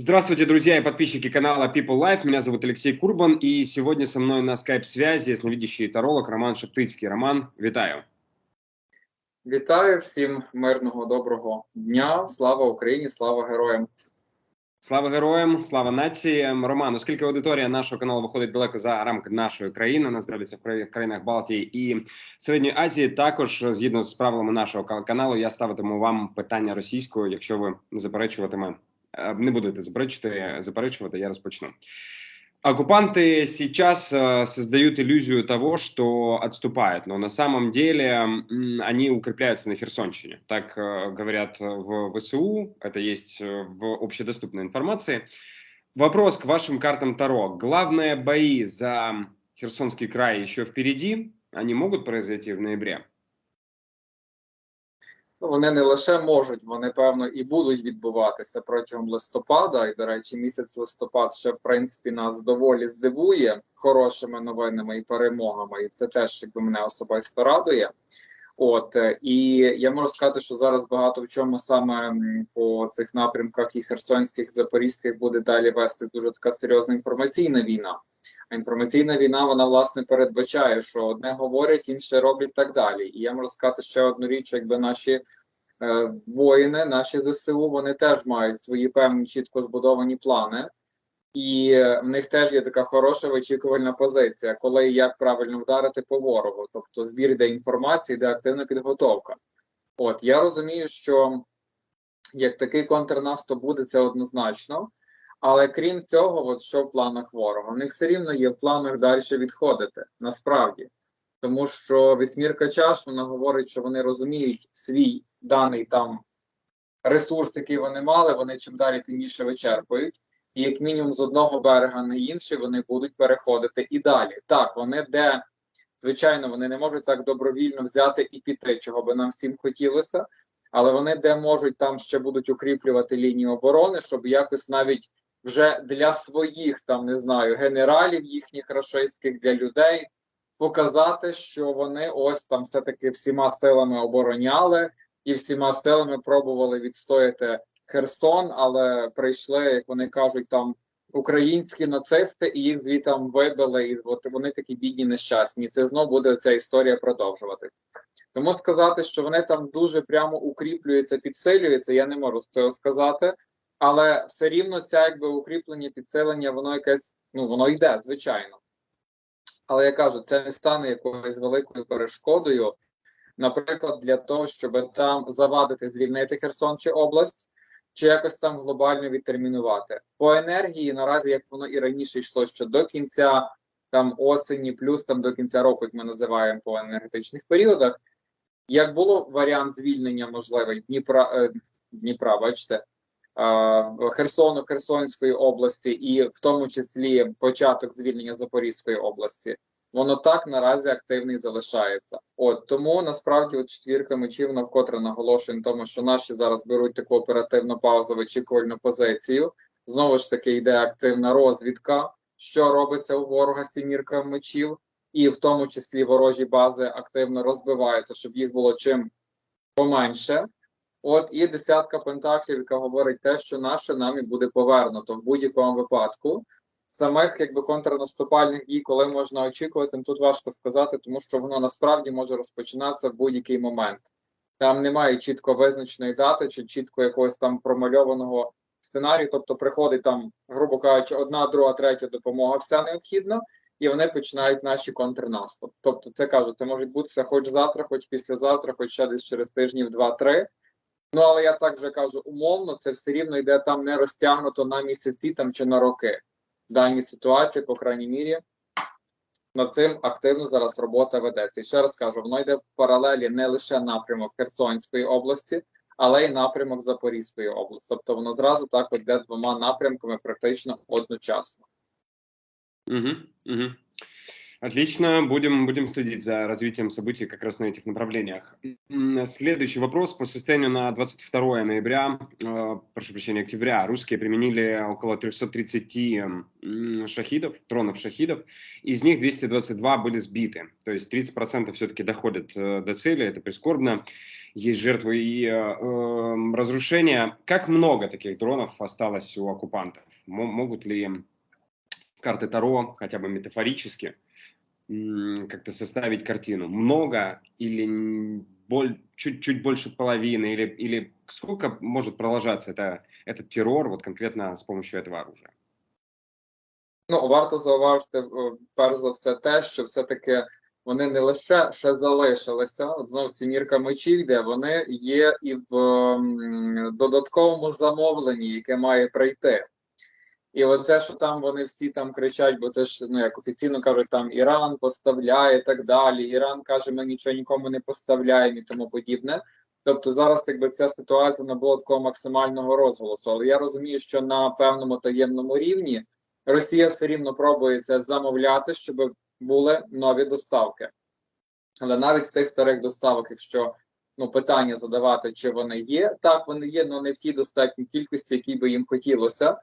Здравствуйте, друзья и подписчики канала People Life. Меня зовут Алексей Курбан, и сегодня со мной на скайп-связи ясновидящий таролог Роман Шептицький. Роман, вітаю. Вітаю всім мирного доброго дня. Слава Україні, слава героям. Слава героям, слава нації. Роман, оскільки аудиторія нашого каналу виходить далеко за рамки нашої країни, нас дивляться в країнах Балтії і Середньої Азії. Також згідно з правилами нашого каналу, я ставитиму вам питання російською, якщо ви не заперечуватиме, е, не будете заперечувати, заперечувати, я розпочну. Оккупанты сейчас э, создают иллюзию того, что отступают, но на самом деле они укрепляются на Херсонщине. Так э, говорят в ВСУ, это есть э, в общедоступной информации. Вопрос к вашим картам Таро. Главные бои за Херсонский край еще впереди. Они могут произойти в ноябре? Ну, вони не лише можуть, вони певно і будуть відбуватися протягом листопада. І, до речі, місяць листопад ще в принципі нас доволі здивує хорошими новинами і перемогами. І це теж якби мене особисто радує. От і я можу сказати, що зараз багато в чому саме по цих напрямках і Херсонських, Запорізьких буде далі вести дуже така серйозна інформаційна війна. А інформаційна війна вона власне передбачає, що одне говорять, інше роблять так далі. І я можу сказати ще одну річ, якби наші е, воїни, наші ЗСУ, вони теж мають свої певні чітко збудовані плани. І в них теж є така хороша вичікувальна позиція, коли і як правильно вдарити по ворогу, тобто збір де інформації, де активна підготовка. От я розумію, що як такий контрнаступ буде це однозначно, але крім цього, от що в планах ворога, у них все рівно є в планах далі відходити насправді, тому що вісьмірка чаш вона говорить, що вони розуміють свій даний там ресурс, який вони мали, вони чим далі тим більше вичерпують. І як мінімум з одного берега на інший вони будуть переходити і далі. Так, вони де, звичайно, вони не можуть так добровільно взяти і піти, чого би нам всім хотілося, але вони де можуть там ще будуть укріплювати лінію оборони, щоб якось навіть вже для своїх там не знаю генералів їхніх рашистських для людей показати, що вони ось там все-таки всіма силами обороняли і всіма силами пробували відстояти Херсон, але прийшли, як вони кажуть, там українські нацисти, і їх звітам вибили, і от вони такі бідні, нещасні. Це знову буде ця історія продовжувати. Тому сказати, що вони там дуже прямо укріплюються, підсилюються, я не можу з цього сказати. Але все рівно ця якби укріплення, підсилення, воно якесь, ну воно йде, звичайно. Але я кажу, це не стане якоюсь великою перешкодою, наприклад, для того, щоб там завадити звільнити Херсон чи область чи якось там глобально відтермінувати. По енергії наразі, як воно і раніше йшло, що до кінця там осені, плюс там до кінця року, як ми називаємо по енергетичних періодах, як було варіант звільнення можливий Дніпра, е, Дніпра, бачите, Херсону, Херсонської області, і в тому числі початок звільнення Запорізької області воно так наразі активний залишається. От тому насправді от четвірка мечів навкотре наголошує на тому, що наші зараз беруть таку оперативну паузу вичікувальну позицію. Знову ж таки, йде активна розвідка, що робиться у ворога сімірка мечів, і в тому числі ворожі бази активно розбиваються, щоб їх було чим поменше. От і десятка пентаклів, яка говорить те, що наше нам буде повернуто в будь-якому випадку самих якби контрнаступальних дій, коли можна очікувати, ну, тут важко сказати, тому що воно насправді може розпочинатися в будь-який момент. Там немає чітко визначеної дати чи чітко якогось там промальованого сценарію. Тобто приходить там, грубо кажучи, одна, друга, третя допомога, вся необхідна, і вони починають наші контрнаступ. Тобто, це кажуть, це може бутися хоч завтра, хоч післязавтра, хоч ще десь через тижнів два-три. Ну але я так вже кажу, умовно, це все рівно йде там не розтягнуто на місяці там чи на роки В даній ситуації, по крайній мірі, над цим активно зараз робота ведеться. І ще раз кажу, воно йде в паралелі не лише напрямок Херсонської області, але й напрямок Запорізької області. Тобто воно зразу так йде двома напрямками практично одночасно. Угу, угу. Отлично, будем, будем следить за развитием событий как раз на этих направлениях. Следующий вопрос. По состоянию на 22 ноября, э, прошу прощения, октября, русские применили около 330 шахидов, тронов шахидов, из них 222 были сбиты, то есть 30% все-таки доходят э, до цели, это прискорбно. есть жертвы и э, э, разрушения. Как много таких дронов осталось у оккупантов? Мо- могут ли карты Таро, хотя бы метафорически, м, как-то составить картину? Много или н- боль- чуть-чуть больше половины? Или, или сколько может продолжаться это, этот террор вот конкретно с помощью этого оружия? Ну, варто зауважити, е, перш за все, те, що все-таки вони не лише ще залишилися, от знову сімірка мечів йде, вони є і в м, додатковому замовленні, яке має прийти. І оце, що там вони всі там кричать, бо це ж, ну як офіційно кажуть, там Іран поставляє і так далі. Іран каже, ми нічого нікому не поставляємо і тому подібне. Тобто зараз якби ця ситуація набула такого максимального розголосу. Але я розумію, що на певному таємному рівні Росія все рівно пробує це замовляти, щоб були нові доставки. Але навіть з тих старих доставок, якщо ну, питання задавати, чи вони є, так вони є, але не в тій достатній кількості, якій би їм хотілося.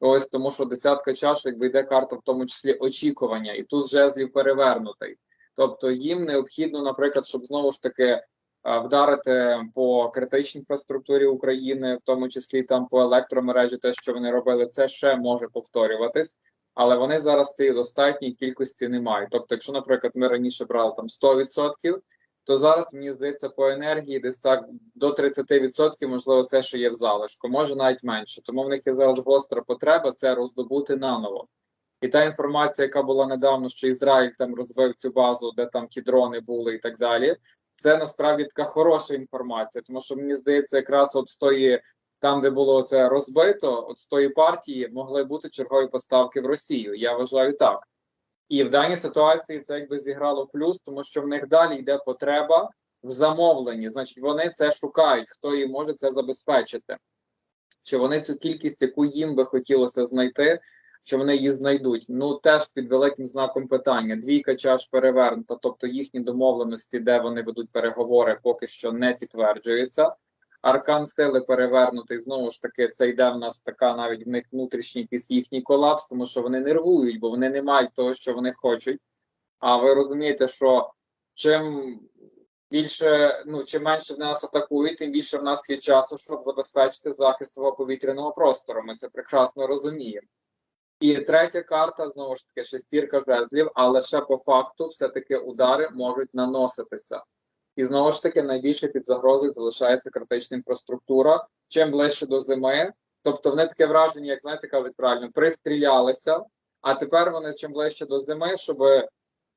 Ось тому, що десятка чаш, якби йде карта, в тому числі очікування, і тут жезлів перевернутий. Тобто їм необхідно, наприклад, щоб знову ж таки вдарити по критичній інфраструктурі України, в тому числі там по електромережі, те, що вони робили, це ще може повторюватись. Але вони зараз цієї достатньої кількості не мають. Тобто, якщо, наприклад, ми раніше брали там 100%, то зараз мені здається по енергії десь так до 30%, можливо, це ще є в залишку, може навіть менше. Тому в них є зараз гостра потреба це роздобути наново. І та інформація, яка була недавно, що Ізраїль там розбив цю базу, де там ті дрони були і так далі. Це насправді така хороша інформація, тому що мені здається, якраз от з тої, там, де було це розбито, от з тої партії могли бути чергові поставки в Росію. Я вважаю так. І в даній ситуації це якби зіграло в плюс, тому що в них далі йде потреба в замовленні. Значить, вони це шукають, хто їм може це забезпечити. Чи вони цю кількість, яку їм би хотілося знайти, чи вони її знайдуть? Ну теж під великим знаком питання. Двійка чаш перевернута, тобто їхні домовленості, де вони ведуть переговори, поки що не підтверджуються. Аркан сили перевернутий. Знову ж таки, це йде в нас така навіть в них внутрішній якийсь їхній колапс, тому що вони нервують, бо вони не мають того, що вони хочуть. А ви розумієте, що чим більше, ну чим менше в нас атакують, тим більше в нас є часу, щоб забезпечити захист свого повітряного простору. Ми це прекрасно розуміємо. І третя карта знову ж таки шестірка жезлів, але ще по факту все-таки удари можуть наноситися. І знову ж таки найбільше під загрозою залишається критична інфраструктура. Чим ближче до зими, тобто вони таке враження, як знаєте, кажуть правильно, пристрілялися. А тепер вони чим ближче до зими, щоб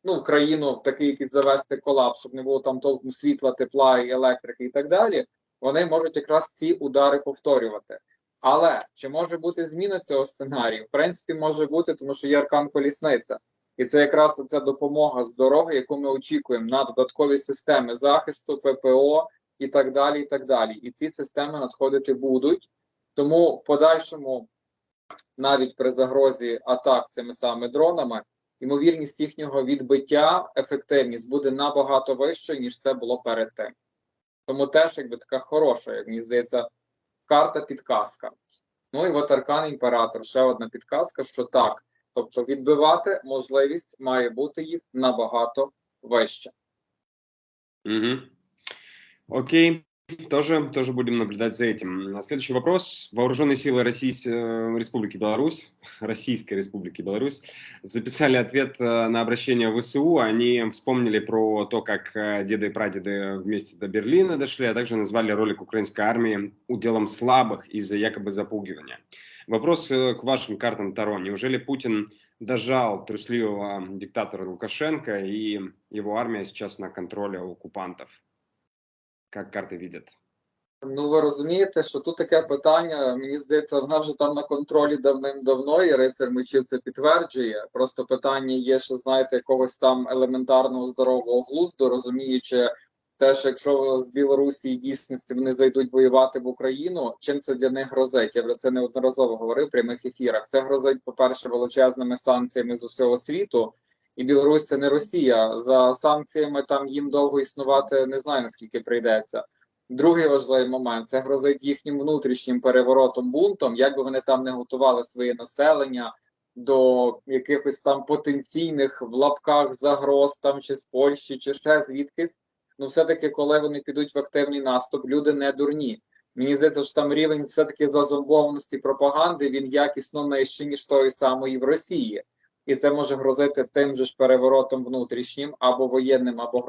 ну країну в такий якийсь завести колапс, щоб не було там толком світла, тепла і електрики і так далі. Вони можуть якраз ці удари повторювати. Але чи може бути зміна цього сценарію? В принципі, може бути, тому що є аркан колісниця. І це якраз ця допомога з дороги, яку ми очікуємо на додаткові системи захисту, ППО і так далі. І так далі. І ці системи надходити будуть. Тому в подальшому, навіть при загрозі атак цими самими дронами, ймовірність їхнього відбиття, ефективність буде набагато вища, ніж це було перед тим. Тому теж якби така хороша, як мені здається, карта підказка. Ну і от аркан імператор, ще одна підказка, що так. Тобто відбивати можливість має бути їх набагато вище. Угу. Окей. Тоже, тоже будем наблюдать за этим. Следующий вопрос. Вооруженные силы Российс... э, Республики Беларусь, Российской Республики Беларусь, записали ответ э, на обращение в ВСУ. Они вспомнили про то, как э, деды и прадеды вместе до Берлина дошли, а также назвали ролик украинской армии уделом слабых из-за якобы запугивания. Вопрос э, к вашим картам Таро. Неужели Путин дожал трусливого диктатора Лукашенко и его армия сейчас на контроле у оккупантов? Как карты видят? Ну ви розумієте, що тут таке питання, мені здається, вона вже там на контролі давним-давно, і рицар мечів це підтверджує. Просто питання є, що знаєте, якогось там елементарного здорового глузду, розуміючи те, що якщо з Білорусі дійсності вони зайдуть воювати в Україну, чим це для них грозить? Я про це неодноразово говорив в прямих ефірах. Це грозить, по-перше, величезними санкціями з усього світу. І Білорусь це не Росія. За санкціями там їм довго існувати не знаю наскільки прийдеться. Другий важливий момент це грозить їхнім внутрішнім переворотом бунтом, як би вони там не готували своє населення до якихось там потенційних в лапках загроз там чи з Польщі, чи ще звідкись. Ну, все-таки, коли вони підуть в активний наступ, люди не дурні. Мені здається, що там рівень все-таки зазомбованості пропаганди він якісно нижчий, ніж тої самої в Росії. І це може грозити тим же ж переворотом внутрішнім, або воєнним, або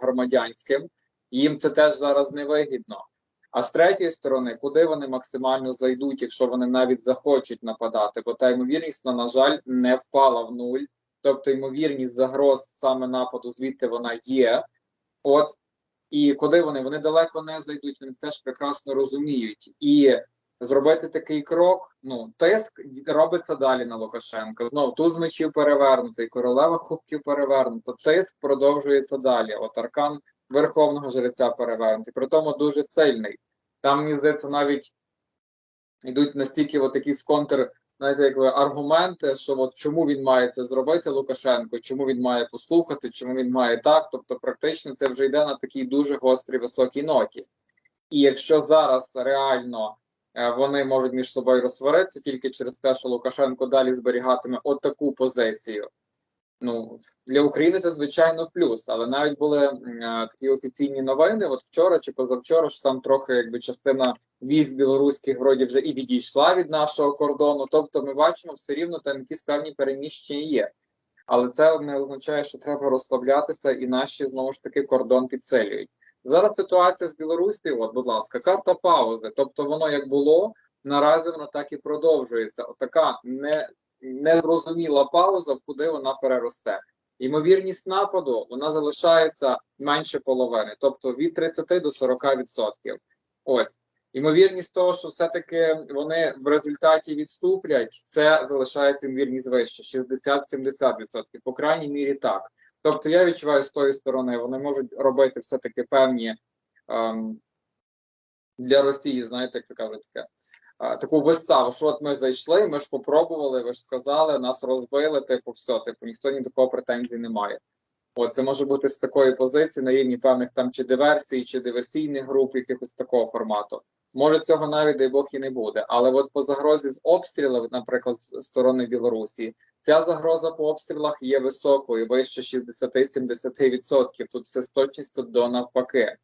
громадянським. Їм це теж зараз невигідно. А з третьої сторони, куди вони максимально зайдуть, якщо вони навіть захочуть нападати? Бо та ймовірність, на жаль, не впала в нуль. Тобто, ймовірність загроз саме нападу звідти вона є. От і куди вони? Вони далеко не зайдуть, вони теж прекрасно розуміють. І зробити такий крок, ну, тиск робиться далі на Лукашенка. Знову туз мечів перевернутий, королева кубків перевернута, тиск продовжується далі. От аркан Верховного Жреця перевернутий, при тому дуже сильний. Там, мені здається, навіть йдуть настільки от якісь контр, знаєте, якби аргументи, що от чому він має це зробити, Лукашенко, чому він має послухати, чому він має так. Тобто, практично це вже йде на такій дуже гострій високій ноті. І якщо зараз реально е, вони можуть між собою розсваритися тільки через те, що Лукашенко далі зберігатиме отаку позицію. Ну для України це звичайно плюс, але навіть були е, такі офіційні новини. От вчора чи позавчора, що там трохи якби частина військ білоруських вроді вже і відійшла від нашого кордону. Тобто, ми бачимо все рівно там якісь певні переміщення є. Але це не означає, що треба розслаблятися, і наші знову ж таки кордон підсилюють. Зараз ситуація з Білорусією, от, будь ласка, карта паузи. Тобто, воно як було наразі, воно так і продовжується. Отака не незрозуміла пауза, куди вона переросте. Ймовірність нападу вона залишається менше половини, тобто від 30 до 40%. Ось ймовірність того, що все-таки вони в результаті відступлять, це залишається ймовірність вище 60-70%. По крайній мірі так. Тобто я відчуваю з тої сторони, вони можуть робити все-таки певні ем, для Росії, знаєте, як це кажуть, таке таку виставу, що от ми зайшли, ми ж попробували, ви ж сказали, нас розбили, типу, все, типу, ніхто ні до кого претензій не має. От це може бути з такої позиції на рівні певних там чи диверсій, чи диверсійних груп, якихось такого формату. Може, цього навіть дай Бог і не буде. Але от по загрозі з обстрілів, наприклад, з сторони Білорусі, ця загроза по обстрілах є високою, вище 60-70%. Тут все з точністю до навпаки.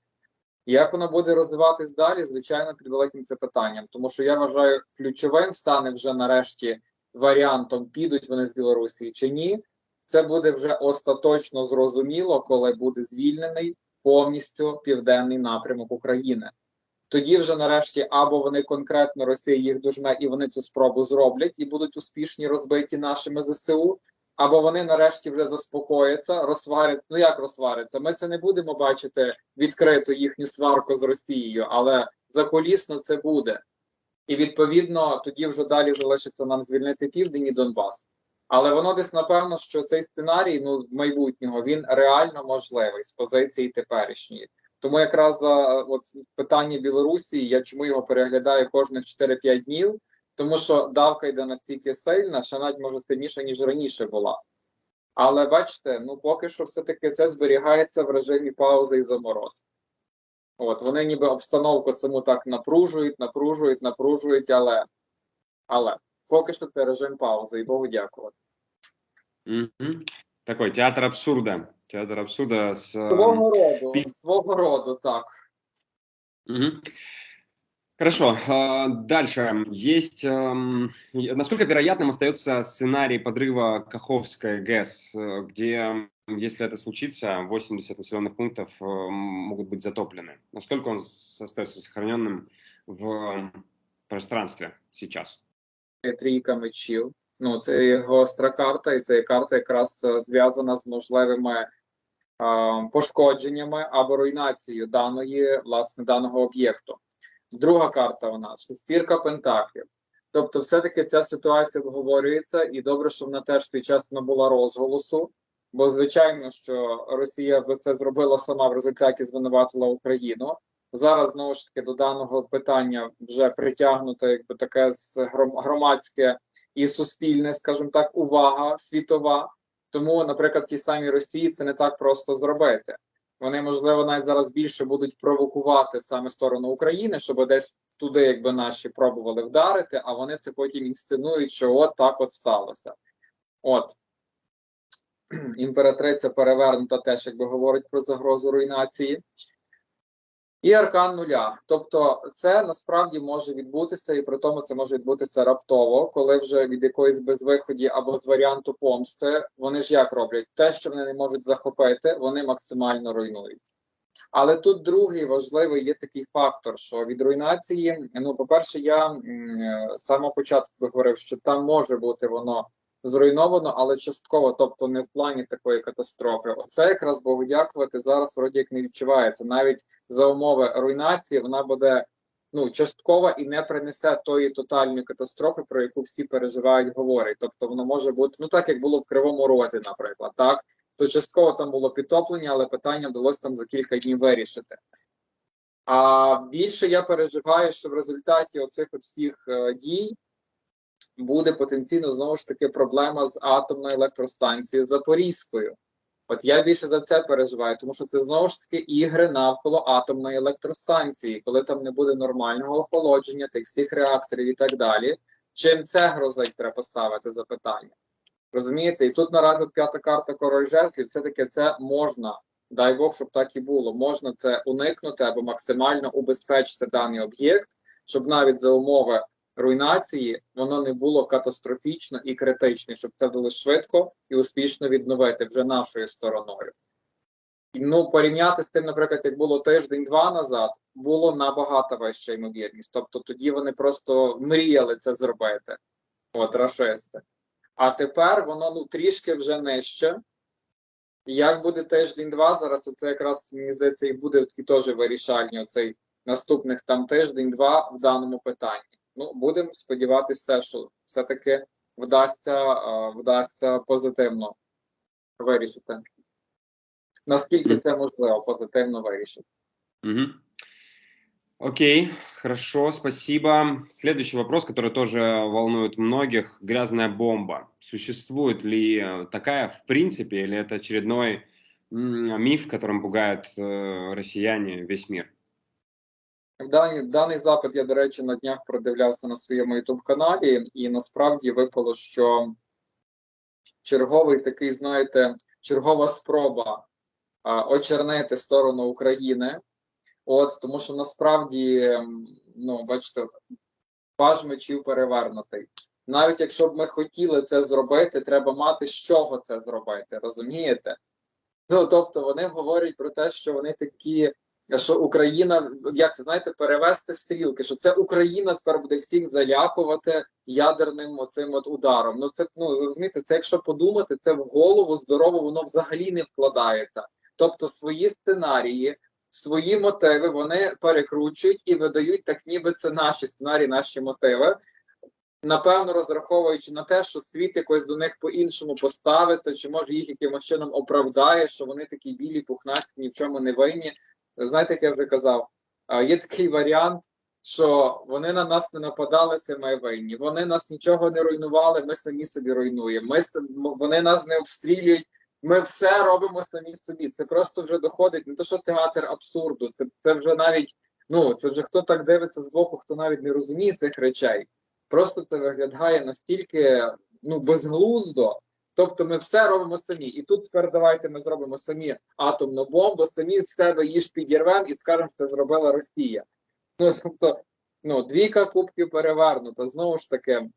Як воно буде розвиватись далі? Звичайно, під великим це питанням, тому що я вважаю, ключовим стане вже нарешті варіантом, підуть вони з Білорусі чи ні. Це буде вже остаточно зрозуміло, коли буде звільнений повністю південний напрямок України. Тоді вже нарешті або вони конкретно Росія їх дожме і вони цю спробу зроблять і будуть успішні розбиті нашими ЗСУ, або вони нарешті вже заспокояться, розсваряться. Ну як розсваряться? Ми це не будемо бачити відкрито їхню сварку з Росією, але заколісно це буде. І відповідно тоді вже далі залишиться нам звільнити південь і Донбас. Але воно десь напевно, що цей сценарій ну майбутнього він реально можливий з позиції теперішньої. Тому якраз за от питання Білорусі, я чому його переглядаю кожних 4-5 днів, тому що давка йде настільки сильна, що навіть може сильніша, ніж раніше була. Але бачите, ну поки що все-таки це зберігається в режимі паузи і заморозки. От вони ніби обстановку саму так напружують, напружують, напружують, але але поки що це режим паузи, і Богу дякувати. Мгм. Такой театр абсурда. Театр абсурда э, Свого роду, свого роду, так. Мгм. Хорошо. а, Дальше. Есть... эм, и- Насколько вероятным остается сценарий подрыва Каховской ГЭС, э, где, если это случится, 80 населенных пунктов э, могут быть затоплены? Насколько он с- остается сохраненным в пространстве сейчас? Є трійка мечів. Ну, це є гостра карта, і це є карта якраз е, зв'язана з можливими е, пошкодженнями або руйнацією даної, власне, даного об'єкту. Друга карта у нас шестірка пентаклів. Тобто, все-таки ця ситуація обговорюється, і добре, що вона теж свій час набула розголосу. Бо, звичайно, що Росія би це зробила сама в результаті звинуватила Україну. Зараз знову ж таки до даного питання вже притягнуто якби таке громадське і суспільне, скажімо так, увага світова. Тому, наприклад, ті самі Росії це не так просто зробити. Вони, можливо, навіть зараз більше будуть провокувати саме сторону України, щоб десь туди, якби наші пробували вдарити, а вони це потім інсценують, що от так от сталося. От. імператриця перевернута теж якби говорить про загрозу руйнації. І аркан нуля. Тобто, це насправді може відбутися, і при тому це може відбутися раптово, коли вже від якоїсь безвиході або з варіанту помсти, вони ж як роблять? Те, що вони не можуть захопити, вони максимально руйнують. Але тут другий важливий є такий фактор, що від руйнації, ну, по-перше, я м, е, з самого початку говорив, що там може бути воно зруйновано, але частково, тобто не в плані такої катастрофи. Оце якраз Богу дякувати зараз вроді як не відчувається. Навіть за умови руйнації вона буде ну часткова і не принесе тої тотальної катастрофи, про яку всі переживають, говорять. Тобто воно може бути ну так, як було в Кривому Розі, наприклад, так то частково там було підтоплення, але питання вдалося там за кілька днів вирішити. А більше я переживаю, що в результаті оцих всіх е, дій буде потенційно знову ж таки проблема з атомною електростанцією Запорізькою. От я більше за це переживаю, тому що це знову ж таки ігри навколо атомної електростанції, коли там не буде нормального охолодження тих всіх реакторів і так далі. Чим це грозить, треба поставити запитання. Розумієте? І тут наразі п'ята карта король жезлів, все-таки це можна, дай Бог, щоб так і було. Можна це уникнути або максимально убезпечити даний об'єкт, щоб навіть за умови руйнації воно не було катастрофічно і критично, щоб це вдалося швидко і успішно відновити вже нашою стороною. Ну, порівняти з тим, наприклад, як було тиждень-два назад, було набагато вища ймовірність. Тобто тоді вони просто мріяли це зробити, от рашисти. А тепер воно ну трішки вже нижче. Як буде тиждень-два, зараз оце якраз мені здається, і буде такі теж вирішальні оцей наступних там тиждень-два в даному питанні. Ну, будемо сподіватися, те, що все-таки вдасться, е, вдасться позитивно вирішити. Наскільки Мгм. це можливо позитивно вирішити? Мгм. Окей, хорошо, спасибо. Следующий вопрос, который тоже волнует многих. Грязная бомба. Существует ли э, такая в принципе, или это очередной м, миф, которым пугают э, россияне весь мир? Даний, даний запит я, до речі, на днях продивлявся на своєму youtube каналі, і насправді випало, що черговий такий, знаєте, чергова спроба а, очернити сторону України. От тому, що насправді, ну, бачите, паж мечів перевернутий. Навіть якщо б ми хотіли це зробити, треба мати з чого це зробити, розумієте? Ну тобто вони говорять про те, що вони такі, що Україна, як знаєте, перевести стрілки, що це Україна тепер буде всіх залякувати ядерним оцим от ударом. Ну це ну розумієте, це якщо подумати, це в голову здорово воно взагалі не вкладається. Тобто свої сценарії, свої мотиви вони перекручують і видають так, ніби це наші сценарії, наші мотиви. Напевно, розраховуючи на те, що світ якось до них по-іншому поставиться, чи може їх якимось чином оправдає, що вони такі білі, пухнасті, ні в чому не винні. Знаєте, як я вже казав, є такий варіант, що вони на нас не нападали, це ми винні. Вони нас нічого не руйнували, ми самі собі руйнуємо. Ми вони нас не обстрілюють. Ми все робимо самі собі. Це просто вже доходить не то, що театр абсурду. Це, це вже навіть ну це вже хто так дивиться з боку, хто навіть не розуміє цих речей. Просто це виглядає настільки ну безглуздо. Тобто ми все робимо самі. І тут тепер давайте ми зробимо самі атомну бомбу, самі з себе їж підірвемо і скажемо, що це зробила Росія. Ну тобто, ну двійка кубків перевернута. Знову ж таки,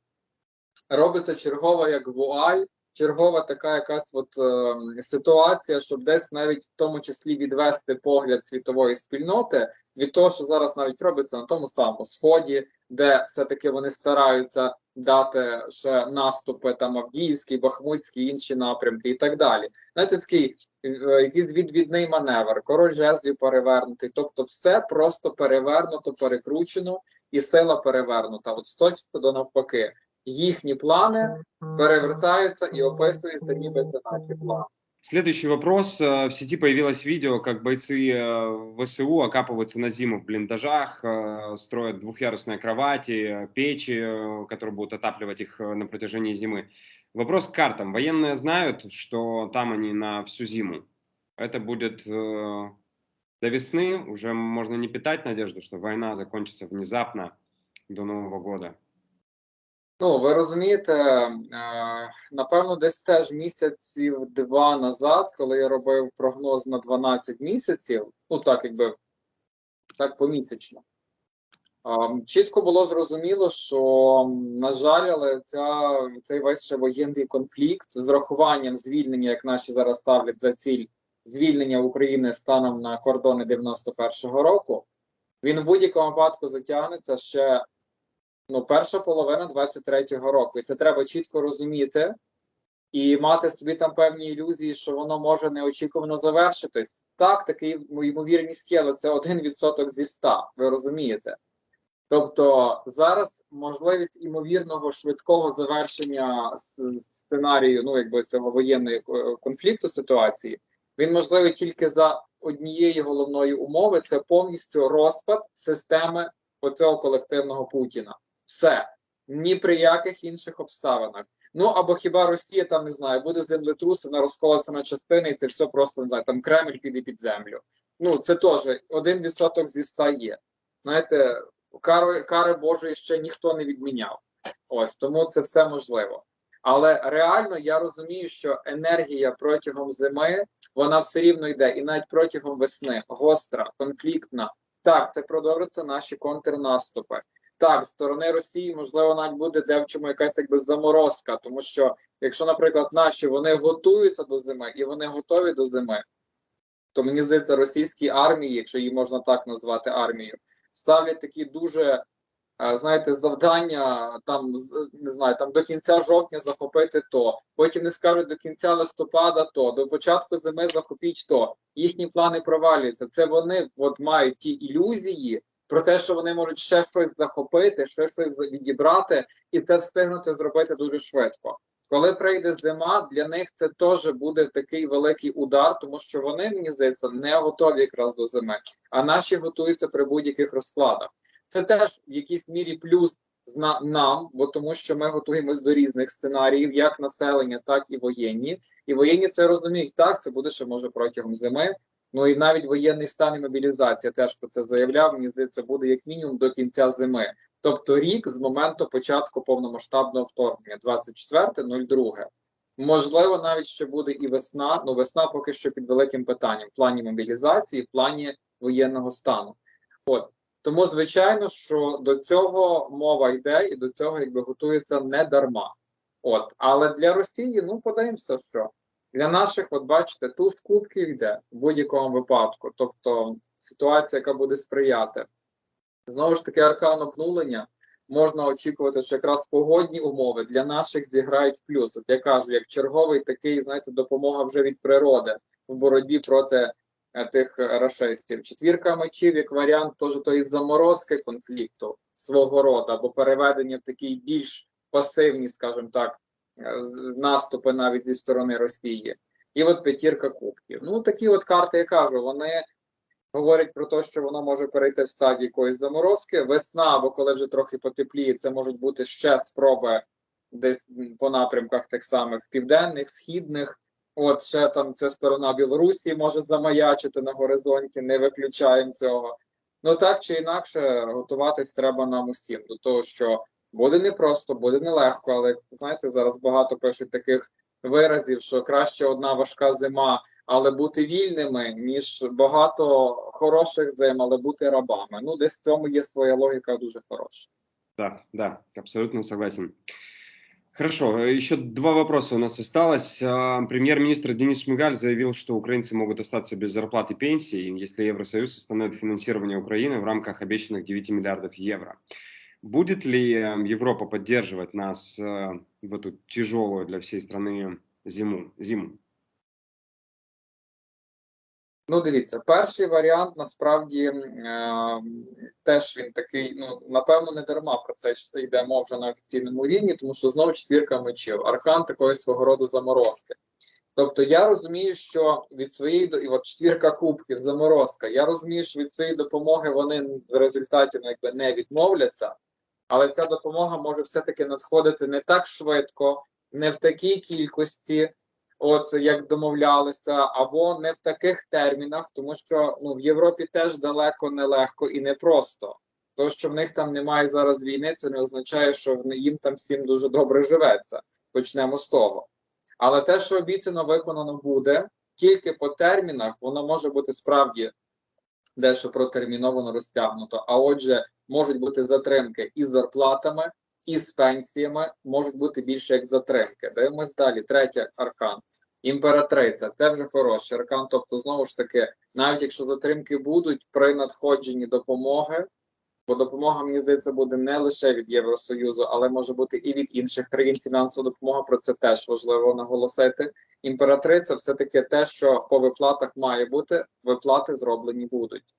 робиться чергова як вуаль, чергова така якась от е, ситуація, щоб десь навіть в тому числі відвести погляд світової спільноти від того, що зараз навіть робиться на тому самому сході, де все-таки вони стараються дати ще наступи там Авдіївський, Бахмутський, інші напрямки і так далі. Знаєте, такий е, якийсь відвідний маневр, король жезлів перевернутий, тобто все просто перевернуто, перекручено і сила перевернута. От точно до навпаки. Їхні плани перевертаються і описуються, ніби це наші плани. Следующий вопрос. Э, В сети появилось видео, как бойцы э, ВСУ окапываются на зиму в блиндажах, э, строят двухъярусные кровати, э, печи, э, которые будут отапливать их э, на протяжении зимы. Вопрос к картам. Военные знают, что там они на всю зиму. Это будет э, до весны. Уже можно не питать надежду, что война закончится внезапно до Нового года. Ну, ви розумієте, е, напевно, десь теж місяців два назад, коли я робив прогноз на 12 місяців, ну так якби так помісячно, е, чітко було зрозуміло, що, на жаль, але ця, цей весь ще воєнний конфлікт з врахуванням звільнення, як наші зараз ставлять за ціль звільнення України станом на кордони 91-го року, він в будь-якому випадку затягнеться ще ну, перша половина 23-го року. І це треба чітко розуміти і мати собі там певні ілюзії, що воно може неочікувано завершитись. Так, така ймовірність є, але це 1% зі 100, ви розумієте. Тобто зараз можливість імовірного швидкого завершення сценарію, ну якби цього воєнної е, конфлікту ситуації, він можливий тільки за однієї головної умови: це повністю розпад системи оцього колективного Путіна. Все, ні при яких інших обставинах. Ну або хіба Росія там не знаю, буде землетрус, вона розколиться на частини, і це все просто не знаю, там Кремль піде під землю. Ну це теж один відсоток зі ста є. Знаєте, кари, кари Божої ще ніхто не відміняв. Ось тому це все можливо. Але реально я розумію, що енергія протягом зими вона все рівно йде, і навіть протягом весни гостра, конфліктна. Так, це продовжаться наші контрнаступи. Так, сторони Росії, можливо, навіть буде де в чому якась якби заморозка, тому що якщо, наприклад, наші вони готуються до зими і вони готові до зими, то мені здається, російській армії, якщо її можна так назвати армією, ставлять такі дуже, е, знаєте, завдання там не знаю, там до кінця жовтня захопити то, потім не скажуть до кінця листопада, то до початку зими захопіть то. Їхні плани провалюються. Це вони от мають ті ілюзії про те, що вони можуть ще щось захопити, ще щось відібрати, і це встигнути зробити дуже швидко. Коли прийде зима, для них це теж буде такий великий удар, тому що вони, мені здається, не готові якраз до зими, а наші готуються при будь-яких розкладах. Це теж в якійсь мірі плюс нам, бо тому що ми готуємось до різних сценаріїв, як населення, так і воєнні. І воєнні це розуміють. Так, це буде ще може протягом зими. Ну і навіть воєнний стан і мобілізація теж про це заявляв. Мені здається, буде як мінімум до кінця зими. Тобто рік з моменту початку повномасштабного вторгнення, 24.02. Можливо, навіть ще буде і весна. Ну весна поки що під великим питанням в плані мобілізації, в плані воєнного стану. От тому, звичайно, що до цього мова йде, і до цього якби готується не дарма. От, але для Росії, ну подивимося, що. Для наших, от бачите, туз кубків йде в будь-якому випадку. Тобто ситуація, яка буде сприяти. Знову ж таки, аркан обнулення можна очікувати, що якраз погодні умови для наших зіграють плюс. От я кажу, як черговий такий, знаєте, допомога вже від природи в боротьбі проти е, тих рашистів. Четвірка мечів, як варіант, теж тої заморозки конфлікту свого роду, або переведення в такий більш пасивні, скажімо так, наступи навіть зі сторони Росії. І от п'ятірка кубків. Ну, такі от карти, я кажу, вони говорять про те, що воно може перейти в стадію якоїсь заморозки. Весна, або коли вже трохи потепліє, це можуть бути ще спроби десь по напрямках тих самих південних, східних. От ще там ця сторона Білорусі може замаячити на горизонті, не виключаємо цього. Ну так чи інакше, готуватись треба нам усім до того, що Буде непросто, буде нелегко, але знаєте, зараз багато пишуть таких виразів, що краще одна важка зима, але бути вільними, ніж багато хороших зим, але бути рабами. Ну, десь в цьому є своя логіка дуже хороша. Так, да, абсолютно согласен. Хорошо, еще два вопроса у нас осталось. Премьер-министр Денис Шмигаль заявил, что украинцы могут остаться без зарплаты и пенсии, если Евросоюз остановит финансирование Украины в рамках обещанных 9 миллиардов евро. Будет ли эм, Европа поддерживать нас э, в эту тяжелую для всей страны зиму? зиму? Ну, дивіться, перший варіант насправді е, теж він такий, ну, напевно, не дарма про це йде мова вже на офіційному рівні, тому що знову четвірка мечів, аркан такої свого роду заморозки. Тобто я розумію, що від своєї і от четвірка кубків, заморозка, я розумію, що від своєї допомоги вони в результаті ну, якби не відмовляться але ця допомога може все-таки надходити не так швидко, не в такій кількості, от як домовлялися, або не в таких термінах, тому що ну в Європі теж далеко не легко і не просто. То, що в них там немає зараз війни, це не означає, що їм там всім дуже добре живеться. Почнемо з того. Але те, що обіцяно виконано буде, тільки по термінах, воно може бути справді дещо протерміновано розтягнуто. А отже, можуть бути затримки із зарплатами, і з пенсіями, можуть бути більше як затримки. Дивимось далі. Третій аркан. Імператриця, це вже хороший аркан. Тобто, знову ж таки, навіть якщо затримки будуть при надходженні допомоги, бо допомога, мені здається, буде не лише від Євросоюзу, але може бути і від інших країн фінансова допомога. Про це теж важливо наголосити. Імператриця все-таки те, що по виплатах має бути, виплати зроблені будуть.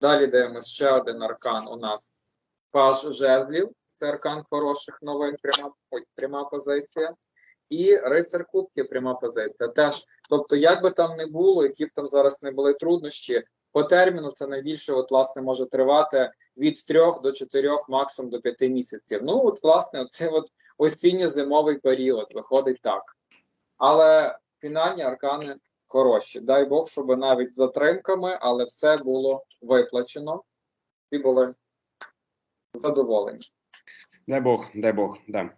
Далі дивимося ще один аркан у нас. Паж жезлів, це аркан хороших новин, пряма, пряма позиція. І рицар кубки, пряма позиція. Теж, тобто, як би там не було, які б там зараз не були труднощі, по терміну це найбільше, от, власне, може тривати від 3 до 4, максимум до 5 місяців. Ну, от, власне, це от осінньо-зимовий період виходить так. Але фінальні аркани хороші. Дай Бог, щоб навіть з затримками, але все було виплачено. Всі були задоволені. Дай бог, дай бог, да.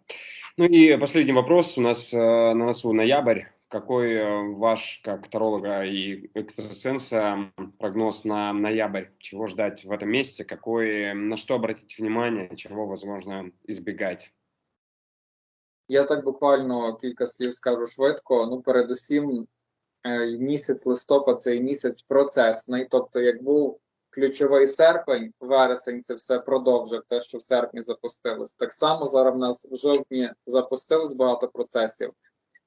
Ну и последний вопрос. У нас э, на носу ноябрь. Какой э, ваш, как таролога и экстрасенса, прогноз на ноябрь? Чего ждать в этом месяце? Какой, на что обратить внимание? Чего, возможно, избегать? Я так буквально кілька слів скажу швидко. Ну, передусім, е, місяць листопад це і місяць процесний. Тобто, як був ключовий серпень, вересень це все продовжив те, що в серпні запустилось. Так само зараз в нас в жовтні запустилось багато процесів.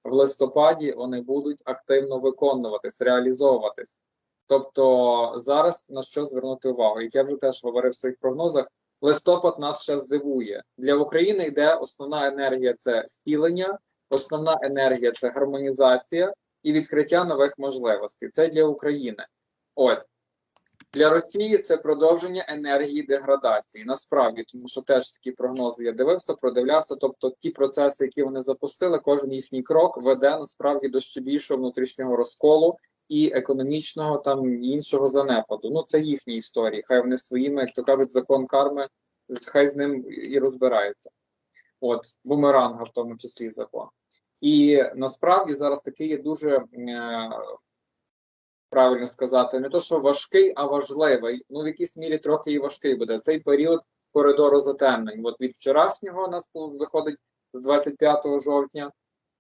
В листопаді вони будуть активно виконуватись, реалізовуватись. Тобто зараз на що звернути увагу? Як я вже теж говорив в своїх прогнозах, листопад нас ще здивує. Для України йде основна енергія це стілення, основна енергія це гармонізація і відкриття нових можливостей. Це для України. Ось. Для Росії це продовження енергії деградації. Насправді, тому що теж такі прогнози я дивився, продивлявся. Тобто, ті процеси, які вони запустили, кожен їхній крок веде насправді до ще більшого внутрішнього розколу і економічного там іншого занепаду. Ну це їхні історії. Хай вони своїми, як то кажуть, закон карми, хай з ним і розбираються. От бумеранга, в тому числі закон. І насправді зараз такий є дуже е, правильно сказати, не то, що важкий, а важливий. Ну, в якійсь мірі трохи і важкий буде. Цей період коридору затемнень. От від вчорашнього у нас виходить з 25 жовтня,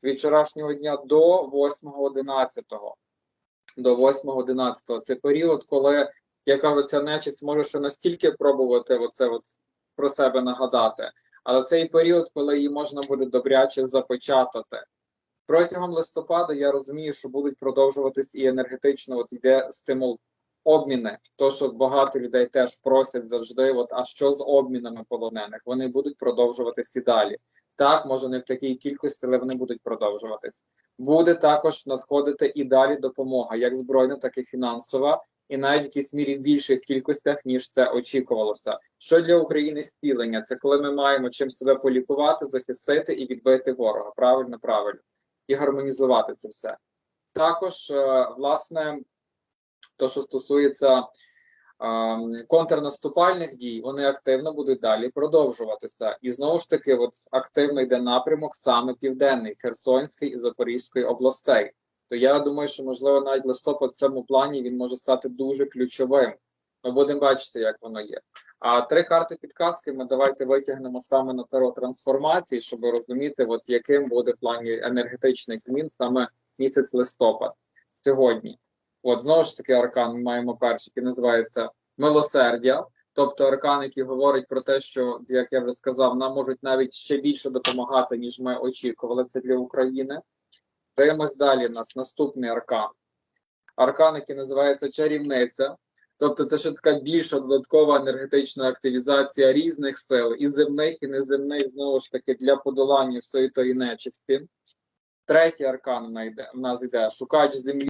від вчорашнього дня до 8.11. До 8.11. Це період, коли, як кажуть, ця нечисть може ще настільки пробувати оце от про себе нагадати. Але цей період, коли її можна буде добряче запечатати. Протягом листопада я розумію, що будуть продовжуватись і енергетично от йде стимул обміни. То, що багато людей теж просять завжди, от а що з обмінами полонених? Вони будуть продовжуватись і далі. Так, може не в такій кількості, але вони будуть продовжуватись. Буде також надходити і далі допомога, як збройна, так і фінансова, і навіть в якійсь мірі в більших кількостях, ніж це очікувалося. Що для України стілення? Це коли ми маємо чим себе полікувати, захистити і відбити ворога. Правильно, правильно і гармонізувати це все. Також, е, власне, то, що стосується е, контрнаступальних дій, вони активно будуть далі продовжуватися. І знову ж таки, от активно йде напрямок саме південний, Херсонський і Запорізької областей. То я думаю, що можливо навіть листопад в цьому плані він може стати дуже ключовим. Ми будемо бачити, як воно є. А три карти підказки ми давайте витягнемо саме на таро трансформації, щоб розуміти, от яким буде в плані енергетичних змін саме місяць листопад сьогодні. От знову ж таки, аркан ми маємо перший, який називається милосердя. Тобто аркан, який говорить про те, що, як я вже сказав, нам можуть навіть ще більше допомагати, ніж ми очікували. Це для України. Дивимось далі. У нас наступний аркан. Аркан, який називається чарівниця. Тобто це ще така більша додаткова енергетична активізація різних сил, і земних, і неземних, знову ж таки, для подолання всієї тої нечисті. Третій аркан в нас йде, шукач землі.